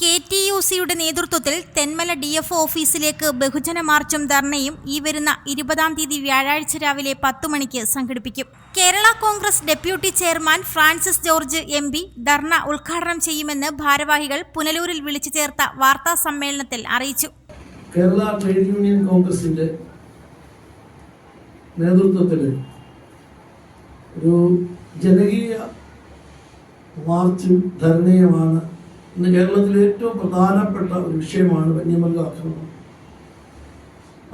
K T U സിയുടെ നേതൃത്വത്തിൽ Thenmala D F ഓഫീസിലേക്ക് ബഹുജന മാർച്ചും ധർണയും ഈ വരുന്ന ഇരുപതാം തീയതി വ്യാഴാഴ്ച രാവിലെ പത്തു മണിക്ക് സംഘടിപ്പിക്കും. Kerala Congress deputy chairman Francis George M P dharna ഉദ്ഘാടനം ചെയ്യുമെന്ന് ഭാരവാഹികൾ പുനലൂരിൽ വിളിച്ചു ചേർത്ത വാർത്താ സമ്മേളനത്തിൽ അറിയിച്ചു. കേരള ട്രേഡ് യൂണിയൻ കോൺഗ്രസിന്റെ നേതൃത്വത്തിൽ ഒരു ജനകീയ മാർച്ചും ധർണയുമാണ് ഇന്ന് കേരളത്തിലെ ഏറ്റവും പ്രധാനപ്പെട്ട ഒരു വിഷയമാണ് വന്യമൃഗ ആക്രമണം.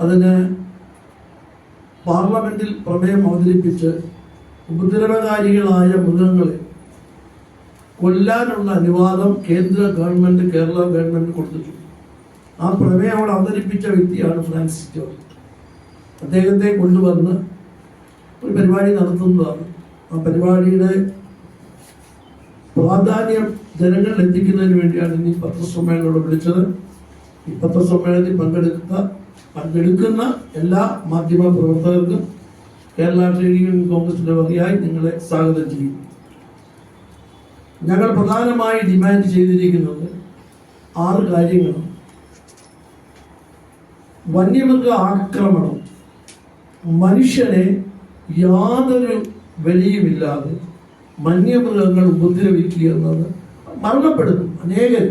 അതിന് പാർലമെന്റിൽ പ്രമേയം അവതരിപ്പിച്ച് ഉപദ്രവകാരികളായ മൃഗങ്ങളെ കൊല്ലാനുള്ള അനുവാദം കേന്ദ്ര ഗവൺമെന്റ് കേരള ഗവൺമെന്റ് കൊടുത്തിട്ടുണ്ട്. ആ പ്രമേയം അവിടെ അവതരിപ്പിച്ച വ്യക്തിയാണ് ഫ്രാൻസിസ് ജോർജ് അദ്ദേഹത്തെ കൊണ്ടുവന്ന് ഒരു പരിപാടി നടത്തുന്നതാണ്. ആ പരിപാടിയുടെ പ്രാധാന്യം ജനങ്ങളിൽ എത്തിക്കുന്നതിന് വേണ്ടിയാണ് ഇനി പത്രസമ്മേളനോട് വിളിച്ചത്. ഈ പത്രസമ്മേളനത്തിൽ പങ്കെടുത്ത പങ്കെടുക്കുന്ന എല്ലാ മാധ്യമ പ്രവർത്തകർക്കും കേരള ട്രേഡ് യൂണിയൻ കോൺഗ്രസിന്റെ വകയായി നിങ്ങളെ സ്വാഗതം ചെയ്യും ഞങ്ങൾ പ്രധാനമായി ഡിമാൻഡ് ചെയ്തിരിക്കുന്നത് ആറ് കാര്യങ്ങളാണ്. വന്യമൃഗ ആക്രമണം മനുഷ്യനെ യാതൊരു വിലയുമില്ലാതെ വന്യമൃഗങ്ങൾ ഉപദ്രവിക്കുക എന്നത് മരണപ്പെടുന്നു. അനേകം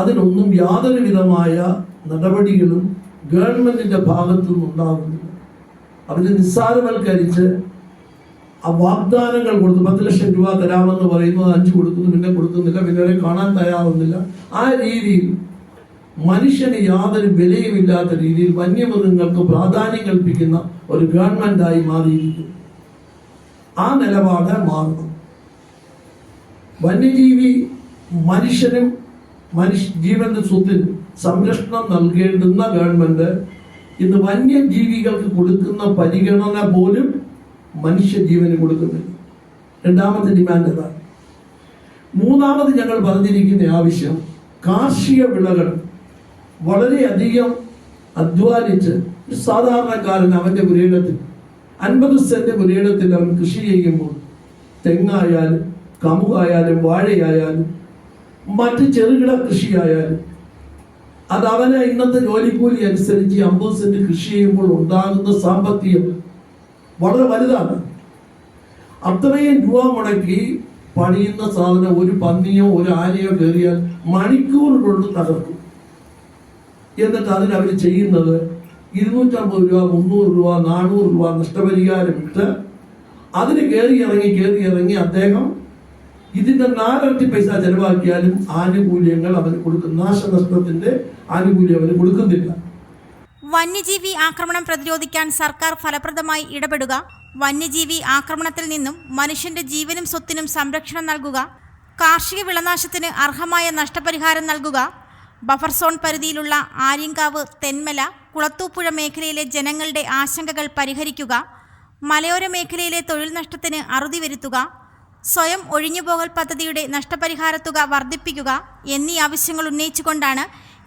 അതിനൊന്നും യാതൊരു വിധമായ നടപടികളും ഗവൺമെന്റിന്റെ ഭാഗത്തു നിന്നുണ്ടാകുന്നില്ല അവർ നിസ്സാരവൽക്കരിച്ച് ആ വാഗ്ദാനങ്ങൾ കൊടുത്തു. പത്ത് ലക്ഷം രൂപ തരാമെന്ന് പറയുന്നത് അഞ്ച് കൊടുക്കുന്നു പിന്നെ കൊടുക്കുന്നില്ല പിന്നെ കാണാൻ തയ്യാറുന്നില്ല ആ രീതിയിൽ മനുഷ്യന് യാതൊരു വിലയുമില്ലാത്ത രീതിയിൽ വന്യമൃഗങ്ങൾക്ക് പ്രാധാന്യം കൽപ്പിക്കുന്ന ഒരു ഗവൺമെന്റായി മാറിയിരിക്കുന്നു. ആ നിലപാട് മാറണം വന്യജീവി മനുഷ്യനും മനുഷ്യ ജീവന്റെ സ്വത്തിന് സംരക്ഷണം നൽകേണ്ടുന്ന ഗവൺമെന്റ് ഇന്ന് വന്യജീവികൾക്ക് കൊടുക്കുന്ന പരിഗണന പോലും മനുഷ്യജീവന് കൊടുക്കുന്നില്ല. രണ്ടാമത്തെ ഡിമാൻഡ് അതാണ് മൂന്നാമത് ഞങ്ങൾ പറഞ്ഞിരിക്കുന്ന ആവശ്യം കാർഷിക വിളകൾ വളരെയധികം അധ്വാനിച്ച് സാധാരണക്കാരൻ അവന്റെ പുരയിടത്തിൽ അൻപത് സെന്റ് പുരയിടത്തിൽ അവൻ കൃഷി ചെയ്യുമ്പോൾ തെങ്ങായാലും കമുകായാലും വാഴയായാലും മറ്റ് ചെറുകിട കൃഷിയായാലും അത് അവന് ഇന്നത്തെ ജോലിക്കൂലി അനുസരിച്ച് അമ്പത് സെന്റ് കൃഷി ചെയ്യുമ്പോൾ ഉണ്ടാകുന്ന സാമ്പത്തികം വളരെ വലുതാണ്. അത്രയും രൂപ മുടക്കി പണിയുന്ന സാധനം ഒരു പന്നിയോ ഒരു ആനയോ കയറിയാൽ മണിക്കൂർ കൊണ്ട് തകർക്കും. എന്നിട്ട് അതിന് അവർ ചെയ്യുന്നത് ഇരുന്നൂറ്റമ്പത് രൂപ മുന്നൂറ് രൂപ നാനൂറ് രൂപ നഷ്ടപരിഹാരം ഇട്ട് അതിന് കയറി ഇറങ്ങി കയറി ഇറങ്ങി അദ്ദേഹം ഇതിന്റെ നാലരട്ടി പൈസ ചെലവാക്കിയാലും ആനുകൂല്യങ്ങൾ അവന് കൊടുക്കും. നാശനഷ്ടത്തിന്റെ ആനുകൂല്യം അവന് കൊടുക്കുന്നില്ല. വന്യജീവി ആക്രമണം പ്രതിരോധിക്കാൻ സർക്കാർ ഫലപ്രദമായി ഇടപെടുക. വന്യജീവി ആക്രമണത്തിൽ നിന്നും മനുഷ്യന്റെ ജീവനും സ്വത്തിനും സംരക്ഷണം നൽകുക. കാർഷിക വിളനാശത്തിന് അർഹമായ നഷ്ടപരിഹാരം നൽകുക. ബഫർ സോൺ പരിധിയിലുള്ള ആര്യങ്കാവ് തെന്മല കുളത്തൂപ്പുഴ മേഖലയിലെ ജനങ്ങളുടെ ആശങ്കകൾ പരിഹരിക്കുക. മലയോര മേഖലയിലെ തൊഴിൽ നഷ്ടത്തിന് അറുതി വരുത്തുക. സ്വയം ഒഴിഞ്ഞുപോകൽ പദ്ധതിയുടെ നഷ്ടപരിഹാരത്തുക വർദ്ധിപ്പിക്കുക എന്നീ ആവശ്യങ്ങൾ ഉന്നയിച്ചുകൊണ്ടാണ്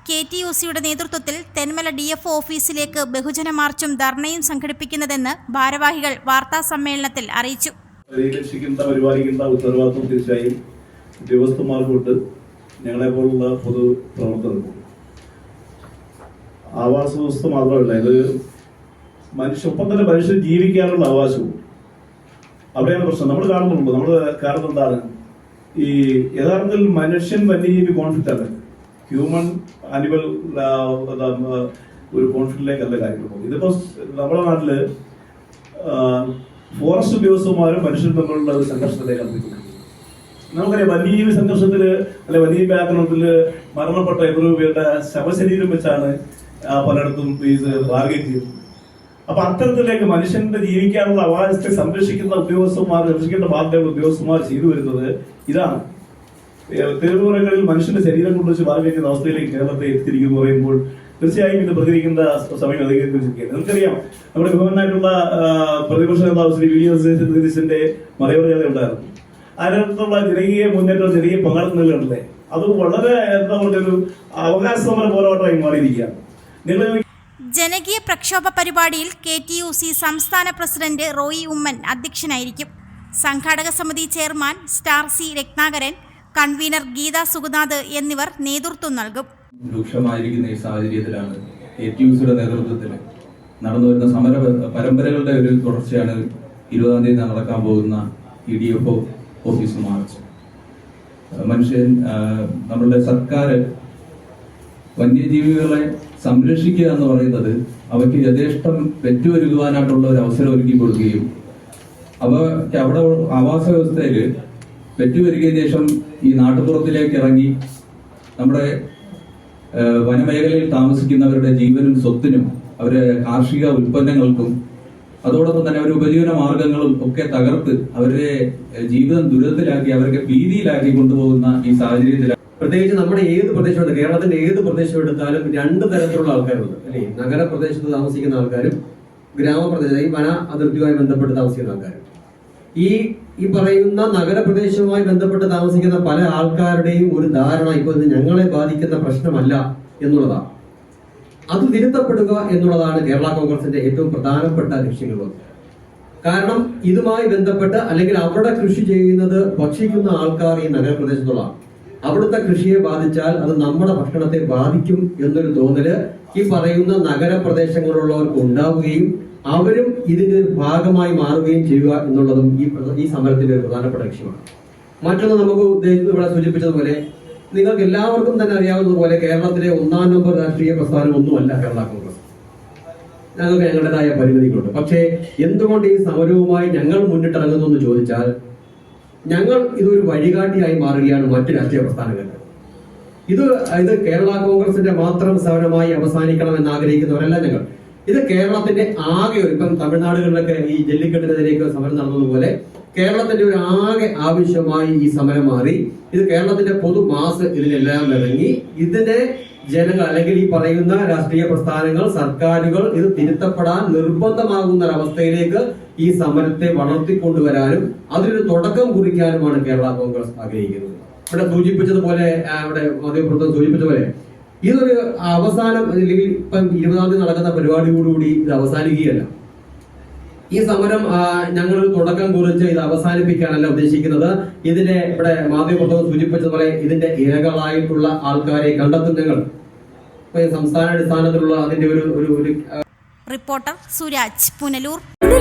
കെ ടി യു സിയുടെ നേതൃത്വത്തിൽ തെന്മല ഡി എഫ് ഓഫീസിലേക്ക് ബഹുജന മാർച്ചും ധർണയും സംഘടിപ്പിക്കുന്നതെന്ന് ഭാരവാഹികൾ വാർത്താ സമ്മേളനത്തിൽ അറിയിച്ചു. ഞങ്ങളെ പോലുള്ള പൊതു പ്രവർത്തകർക്കും. ആവാസ വ്യവസ്ഥ മാത്രമല്ല ഇത് മനുഷ്യ ഒപ്പം തന്നെ മനുഷ്യൻ ജീവിക്കാനുള്ള അവകാശവും അവിടെയാണ് പ്രശ്നം. നമ്മൾ കാണുന്നുള്ളൂ നമ്മൾ കാരണം എന്താണ്? ഈ യഥാർത്ഥത്തിൽ മനുഷ്യൻ വന്യജീവി കോൺഫ്ലിക്റ്റ് അല്ല. ഹ്യൂമൻ ആനിമൽ ഒരു കോൺഫ്ലിക്റ്റിലേക്കല്ല കാര്യങ്ങൾ പോകുന്നത്. ഇതിപ്പോ നമ്മുടെ നാട്ടിൽ ഫോറസ്റ്റ് ഉദ്യോഗസ്ഥന്മാരും മനുഷ്യരും തമ്മിലുള്ള ഒരു സംഘർഷത്തിലേക്ക് പോയിക്കൊണ്ടിരിക്കുന്നത് നമുക്കറിയാം വന്യജീവി സംഘർഷത്തിൽ അല്ലെ വന്യജീവി ആക്രമണത്തിൽ മരണപ്പെട്ട എത്രയോ ശവശരീരം വെച്ചാണ് പലയിടത്തും ഇത് ടാർഗറ്റ് ചെയ്യുന്നത് അപ്പൊ അത്തരത്തിലേക്ക് മനുഷ്യന്റെ ജീവിക്കാനുള്ള അവകാശത്തെ സംരക്ഷിക്കുന്ന ഉദ്യോഗസ്ഥന്മാർ സംരക്ഷിക്കേണ്ട ബാധ്യതയുള്ള ഉദ്യോഗസ്ഥന്മാർ ചെയ്തു വരുന്നത് ഇതാണ്. തെരുവുറകളിൽ മനുഷ്യന്റെ ശരീരം കൊണ്ട് വെച്ച് ബാർഗൈൻ ചെയ്യുന്ന അവസ്ഥയിലേക്ക് കേരളത്തെ എത്തിയിരിക്കുന്നു പറയുമ്പോൾ തീർച്ചയായും ഇത് പ്രതികരിക്കേണ്ട സമയം അധികരിച്ചിരിക്കുകയാണ്. നിങ്ങൾക്കറിയാം നമ്മുടെ ഗവൺമെന്റായിട്ടുള്ള പ്രതിപക്ഷ നേതാവ് ശ്രീ വി എസ് ദിനേശിന്റെ മലയോര ഉണ്ടായിരുന്നു. അതിനകത്തുള്ള ജനകീയ മുന്നേറ്റം ജനകീയ പങ്കാളിത്തം നിലനില്ലേ അത് വളരെ എന്താ പറയുക ഒരു അവകാശ സമര പോരാട്ടമായി മാറിയിരിക്കുകയാണ്. നിങ്ങൾ ജനകീയ പ്രക്ഷോഭ പരിപാടിയിൽ കെ ടി യു സി സംസ്ഥാന പ്രസിഡന്റ് റോയി ഉമ്മൻ അധ്യക്ഷനായിരിക്കും. സംഘാടക സമിതി chairman star C Ratnakaran convener Geetha Sugunath എന്നിവർ നേതൃത്വം നൽകും. രൂക്ഷമായിരിക്കുന്ന ഈ സാഹചര്യത്തിലാണ് കെ ടി യു സിയുടെ നേതൃത്വത്തിൽ നടന്നു വരുന്ന സമര പരമ്പരകളുടെ ഒരു തുടർച്ചയാണ് ഇരുപതാം തീയതി നടക്കാൻ പോകുന്ന E D F office march. മനുഷ്യൻ നമ്മളുടെ സർക്കാർ വന്യജീവികളെ സംരക്ഷിക്കുക എന്ന് പറയുന്നത് അവയ്ക്ക് യഥേഷ്ടം പെറ്റുവരുവാനായിട്ടുള്ള ഒരു അവസരം ഒരുക്കി കൊടുക്കുകയും അവയ്ക്ക് അവിടെ ആവാസ വ്യവസ്ഥയിൽ പെറ്റുവരികയും ശേഷം ഈ നാട്ടുപുറത്തിലേക്ക് ഇറങ്ങി നമ്മുടെ വനമേഖലയിൽ താമസിക്കുന്നവരുടെ ജീവനും സ്വത്തിനും അവരെ കാർഷിക ഉൽപ്പന്നങ്ങൾക്കും അതോടൊപ്പം തന്നെ അവരുടെ ഉപജീവന മാർഗങ്ങളും ഒക്കെ തകർത്ത് അവരുടെ ജീവിതം ദുരിതത്തിലാക്കി അവരൊക്കെ ഭീതിയിലാക്കി കൊണ്ടുപോകുന്ന ഈ സാഹചര്യത്തിൽ പ്രത്യേകിച്ച് നമ്മുടെ ഏത് പ്രദേശം എടുത്ത് കേരളത്തിന്റെ ഏത് പ്രദേശം എടുത്താലും രണ്ട് തരത്തിലുള്ള ആൾക്കാരുണ്ട്. അല്ലേ? നഗരപ്രദേശത്ത് താമസിക്കുന്ന ആൾക്കാരും ഗ്രാമപ്രദേശം ഈ വന അതിർത്തിയുമായി ബന്ധപ്പെട്ട് താമസിക്കുന്ന ആൾക്കാരും. ഈ ഈ പറയുന്ന നഗരപ്രദേശവുമായി ബന്ധപ്പെട്ട് താമസിക്കുന്ന പല ആൾക്കാരുടെയും ഒരു ധാരണ ഇപ്പോൾ ഇത് ഞങ്ങളെ ബാധിക്കുന്ന പ്രശ്നമല്ല എന്നുള്ളതാണ്. അത് തിരുത്തപ്പെടുക എന്നുള്ളതാണ് കേരള കോൺഗ്രസിന്റെ ഏറ്റവും പ്രധാനപ്പെട്ട ലക്ഷ്യങ്ങൾ കാരണം ഇതുമായി ബന്ധപ്പെട്ട് അല്ലെങ്കിൽ അവിടെ കൃഷി ചെയ്യുന്നത് ഭക്ഷിക്കുന്ന ആൾക്കാർ ഈ നഗരപ്രദേശത്തുള്ളതാണ്. അവിടുത്തെ കൃഷിയെ ബാധിച്ചാൽ അത് നമ്മുടെ ഭക്ഷണത്തെ ബാധിക്കും എന്നൊരു തോന്നൽ ഈ പറയുന്ന നഗരപ്രദേശങ്ങളിലുള്ളവർക്ക് ഉണ്ടാവുകയും അവരും ഇതിന്റെ ഒരു ഭാഗമായി മാറുകയും ചെയ്യുക എന്നുള്ളതും ഈ ഈ സമരത്തിന്റെ ഒരു പ്രധാനപ്പെട്ട ലക്ഷ്യമാണ്. മറ്റൊന്ന് നമുക്ക് ഇവിടെ സൂചിപ്പിച്ചതുപോലെ നിങ്ങൾക്ക് എല്ലാവർക്കും തന്നെ അറിയാവുന്നതുപോലെ കേരളത്തിലെ ഒന്നാം നമ്പർ രാഷ്ട്രീയ പ്രസ്ഥാനം ഒന്നുമല്ല കേരള കോൺഗ്രസ്. ഞങ്ങൾക്ക് ഞങ്ങളുടേതായ പരിമിതികളുണ്ട്. പക്ഷേ എന്തുകൊണ്ട് ഈ സമരവുമായി ഞങ്ങൾ മുന്നിട്ടിറങ്ങുന്നു എന്ന് ചോദിച്ചാൽ ഞങ്ങൾ ഇതൊരു വഴികാട്ടിയായി മാറുകയാണ് മറ്റു രാഷ്ട്രീയ പ്രസ്ഥാനങ്ങൾക്ക്. ഇത് ഇത് കേരള കോൺഗ്രസിന്റെ മാത്രം സമരമായി അവസാനിക്കണം എന്ന് ആഗ്രഹിക്കുന്നവരല്ല ഞങ്ങൾ. ഇത് കേരളത്തിന്റെ ആകെ ഒരു ഇപ്പം തമിഴ്നാടുകളിലൊക്കെ ഈ ജല്ലിക്കെട്ടിനെതിരെയൊക്കെ സമരം നടന്നതുപോലെ കേരളത്തിന്റെ ഒരു ആകെ ആവശ്യമായി ഈ സമരം മാറി. ഇത് കേരളത്തിന്റെ പൊതു മാസ് ഇതിലെല്ലാം ഇറങ്ങി. ഇതിന്റെ ജനങ്ങൾ അല്ലെങ്കിൽ ഈ പറയുന്ന രാഷ്ട്രീയ പ്രസ്ഥാനങ്ങൾ സർക്കാരുകൾ ഇത് തിരുത്തപ്പെടാൻ നിർബന്ധമാകുന്ന ഒരവസ്ഥയിലേക്ക് ഈ സമരത്തെ വളർത്തിക്കൊണ്ടുവരാനും അതിനൊരു തുടക്കം കുറിക്കാനുമാണ് കേരള കോൺഗ്രസ് ആഗ്രഹിക്കുന്നത്. ഇവിടെ സൂചിപ്പിച്ചതുപോലെ ഇവിടെ ഇവിടെ സൂചിപ്പിച്ച സൂചിപ്പിച്ചതുപോലെ ഇതൊരു അവസാനം അല്ലെങ്കിൽ ഇപ്പം ഇരുപതാം തീയതി നടക്കുന്ന പരിപാടിയോടുകൂടി ഇത് അവസാനിക്കുകയല്ല. ഈ സമരം ഞങ്ങൾ തുടക്കം കുറിച്ച് ഇത് അവസാനിപ്പിക്കാനല്ല ഉദ്ദേശിക്കുന്നത്. ഇതിന്റെ ഇവിടെ മാധ്യമപ്രവർത്തകർ സൂചിപ്പിച്ചതുപോലെ ഇതിന്റെ ഇരകളായിട്ടുള്ള ആൾക്കാരെ കണ്ടെത്തും ഞങ്ങൾ. സംസ്ഥാന അടിസ്ഥാനത്തിലുള്ള അതിന്റെ ഒരു ഒരു റിപ്പോർട്ടർ സുരാജ് പുനലൂർ.